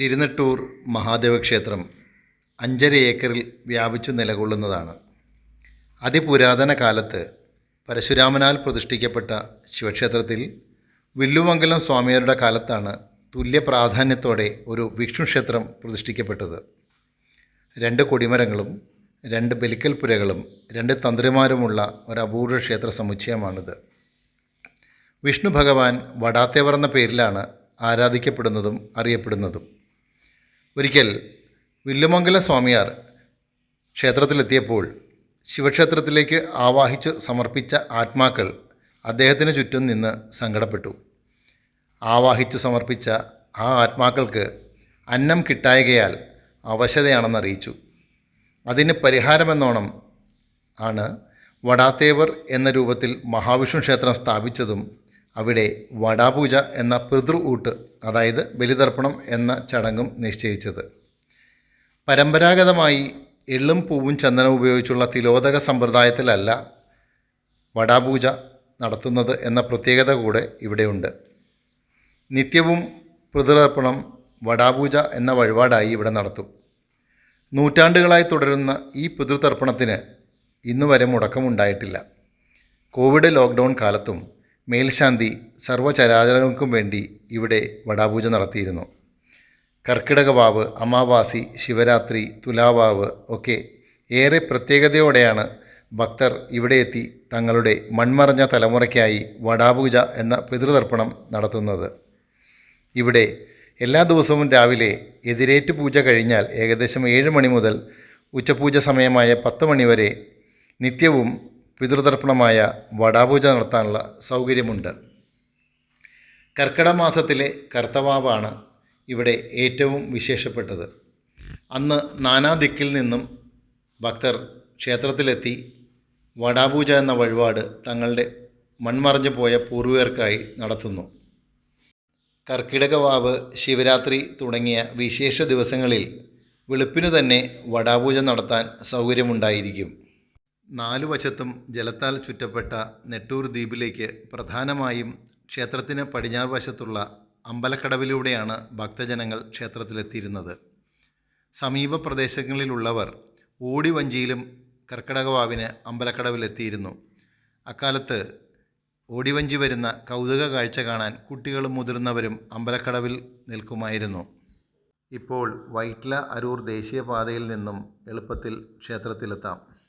തിരുനെട്ടൂർ മഹാദേവ ക്ഷേത്രം അഞ്ചര ഏക്കറിൽ വ്യാപിച്ചു നിലകൊള്ളുന്നതാണ്. അതിപുരാതന കാലത്ത് പരശുരാമനാൽ പ്രതിഷ്ഠിക്കപ്പെട്ട ശിവക്ഷേത്രത്തിൽ വില്ലുമംഗലം സ്വാമിയാരുടെ കാലത്താണ് തുല്യ പ്രാധാന്യത്തോടെ ഒരു വിഷ്ണു ക്ഷേത്രം പ്രതിഷ്ഠിക്കപ്പെട്ടത്. രണ്ട് കൊടിമരങ്ങളും രണ്ട് ബലിക്കൽ പുരകളും രണ്ട് തന്ത്രിമാരുമുള്ള ഒരു അപൂർവ ക്ഷേത്ര സമുച്ചയമാണിത്. വിഷ്ണു ഭഗവാൻ വടാത്തേവർ എന്ന പേരിലാണ് ആരാധിക്കപ്പെടുന്നതും അറിയപ്പെടുന്നതും. ഒരിക്കൽ വില്ലുമംഗല സ്വാമിയാർ ക്ഷേത്രത്തിലെത്തിയപ്പോൾ ശിവക്ഷേത്രത്തിലേക്ക് ആവാഹിച്ച് സമർപ്പിച്ച ആത്മാക്കൾ അദ്ദേഹത്തിന് ചുറ്റും നിന്ന് സങ്കടപ്പെട്ടു. ആവാഹിച്ചു സമർപ്പിച്ച ആ ആത്മാക്കൾക്ക് അന്നം കിട്ടായകയാൽ അവശതയാണെന്നറിയിച്ചു. അതിന് പരിഹാരമെന്നോണം ആണ് വടാത്തേവർ എന്ന രൂപത്തിൽ മഹാവിഷ്ണു ക്ഷേത്രം സ്ഥാപിച്ചതും അവിടെ വടാപൂജ എന്ന പിതൃ ഊട്ട് അതായത് ബലിതർപ്പണം എന്ന ചടങ്ങും നിശ്ചയിച്ചത്. പരമ്പരാഗതമായി എള്ളും പൂവും ചന്ദനവും ഉപയോഗിച്ചുള്ള തിലോദക സമ്പ്രദായത്തിലല്ല വടാപൂജ നടത്തുന്നത് എന്ന പ്രത്യേകത കൂടെ ഇവിടെയുണ്ട്. നിത്യവും പിതൃതർപ്പണം വടാപൂജ എന്ന വഴിപാടായി ഇവിടെ നടത്തും. നൂറ്റാണ്ടുകളായി തുടരുന്ന ഈ പിതൃതർപ്പണത്തിന് ഇന്നു വരെ മുടക്കമുണ്ടായിട്ടില്ല. കോവിഡ് ലോക്ക്ഡൗൺ കാലത്തും മേൽശാന്തി സർവചരാചരങ്ങൾക്കും വേണ്ടി ഇവിടെ വടാപൂജ നടത്തിയിരുന്നു. കർക്കിടകവാവ് അമാവാസി ശിവരാത്രി തുലാവാവ് ഒക്കെ ഏറെ പ്രത്യേകതയോടെയാണ് ഭക്തർ ഇവിടെ എത്തി തങ്ങളുടെ മൺമറഞ്ഞ തലമുറയ്ക്കായി വടാപൂജ എന്ന പിതൃതർപ്പണം നടത്തുന്നത്. ഇവിടെ എല്ലാ ദിവസവും രാവിലെ എതിരേറ്റ് പൂജ കഴിഞ്ഞാൽ ഏകദേശം ഏഴ് മണി മുതൽ ഉച്ചപൂജ സമയമായ പത്ത് മണിവരെ നിത്യവും പിതൃതർപ്പണമായ വടാപൂജ നടത്താനുള്ള സൗകര്യമുണ്ട്. കർക്കിടക മാസത്തിലെ കർത്തവാവാണ് ഇവിടെ ഏറ്റവും വിശേഷപ്പെട്ടത്. അന്ന് നാനാ ദിക്കിൽ നിന്നും ഭക്തർ ക്ഷേത്രത്തിലെത്തി വടാപൂജ എന്ന വഴിപാട് തങ്ങളുടെ മൺമറഞ്ഞു പോയ പൂർവികർക്കായി നടത്തുന്നു. കർക്കിടകവാവ് ശിവരാത്രി തുടങ്ങിയ വിശേഷ ദിവസങ്ങളിൽ വെളുപ്പിനു തന്നെ വടാപൂജ നടത്താൻ സൗകര്യമുണ്ടായിരിക്കും. നാലു വശത്തും ജലത്താൽ ചുറ്റപ്പെട്ട നെട്ടൂർ ദ്വീപിലേക്ക് പ്രധാനമായും ക്ഷേത്രത്തിന് പടിഞ്ഞാറ് വശത്തുള്ള അമ്പലക്കടവിലൂടെയാണ് ഭക്തജനങ്ങൾ ക്ഷേത്രത്തിലെത്തിയിരുന്നത്. സമീപ പ്രദേശങ്ങളിലുള്ളവർ ഓടിവഞ്ചിയിലും കർക്കിടകവാവിന് അമ്പലക്കടവിലെത്തിയിരുന്നു. അക്കാലത്ത് ഓടിവഞ്ചി വരുന്ന കൗതുക കാഴ്ച കാണാൻ കുട്ടികളും മുതിർന്നവരും അമ്പലക്കടവിൽ നിൽക്കുമായിരുന്നു. ഇപ്പോൾ വൈറ്റ്ല അരൂർ ദേശീയപാതയിൽ നിന്നും എളുപ്പത്തിൽ ക്ഷേത്രത്തിലെത്താം.